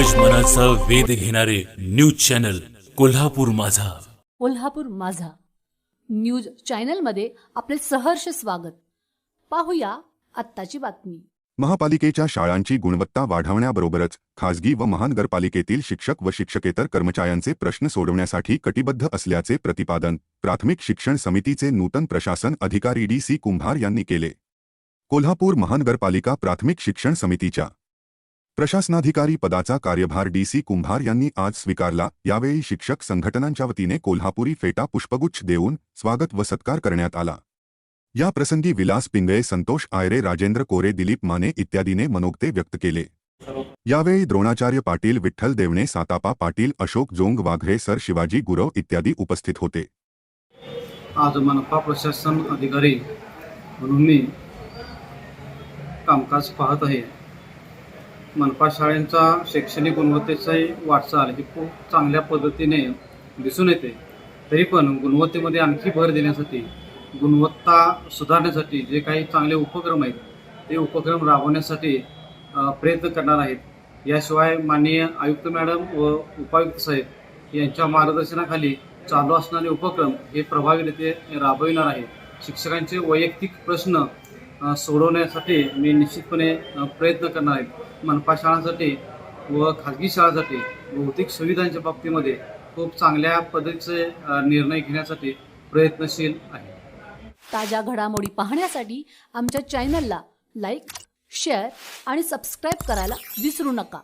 विज्ञानाचा वेध घेणारे न्यूज चॅनल कोल्हापूर माझा. कोल्हापूर माझा. न्यूज चॅनलमध्ये आपले सहर्ष स्वागत. पाहूया आत्ताची बातमी. महापालिकेच्या शाळांची गुणवत्ता वाढवण्याबरोबरच खासगी व महानगरपालिकेतील शिक्षक व शिक्षकेतर कर्मचाऱ्यांचे प्रश्न सोडवण्यासाठी कटिबद्ध असल्याचे प्रतिपादन प्राथमिक शिक्षण समितीचे नूतन प्रशासन अधिकारी डी सी कुंभार यांनी केले. कोल्हापूर महानगरपालिका प्राथमिक शिक्षण समितीच्या प्रशासनाधिकारी पदाचा कार्यभार डी सी कुंभार यांनी आज स्वीकारला. यावेळी शिक्षक संघटनांच्या वतीने कोल्हापुरी फेटा पुष्पगुच्छ देऊन स्वागत व सत्कार करण्यात आला. या प्रसंगी विलास पिंगळे संतोष आयरे राजेंद्र कोरे दिलीप माने इत्यादीने मनोक्ते व्यक्त केले. यावेळी द्रोणाचार्य पाटील विठ्ठल देवणे सातापा पाटील अशोक जोंग वाघरे सर शिवाजी गुरव इत्यादी उपस्थित होते. आज मनपा प्रशासन अधिकारी म्हणून मी कामकाज पाहत आहे. मनपा शाळेंचा शैक्षणिक गुणवत्तेचाही वाटचाल ही खूप चांगल्या पद्धतीने दिसून येते. तरी पण गुणवत्तेमध्ये आणखी भर देण्यासाठी गुणवत्ता सुधारण्यासाठी जे काही चांगले उपक्रम आहेत ते उपक्रम राबवण्यासाठी प्रयत्न करणार आहेत. याशिवाय माननीय आयुक्त मॅडम व उपायुक्त साहेब यांच्या मार्गदर्शनाखाली चालू असणारे उपक्रम हे प्रभावीरित्या राबविणार आहे शिक्षकांचे वैयक्तिक प्रश्न सोडवण्यासाठी मी निश्चितपणे प्रयत्न करणार आहे. मनपा शाळांसाठी व खाजगी शाळांसाठी भौतिक सुविधांच्या बाबतीमध्ये खूप चांगल्या पद्धतीचे निर्णय घेण्यासाठी प्रयत्नशील आहे. ताज्या घडामोडी पाहण्यासाठी आमच्या चॅनलला लाईक शेअर आणि सबस्क्राईब करायला विसरू नका.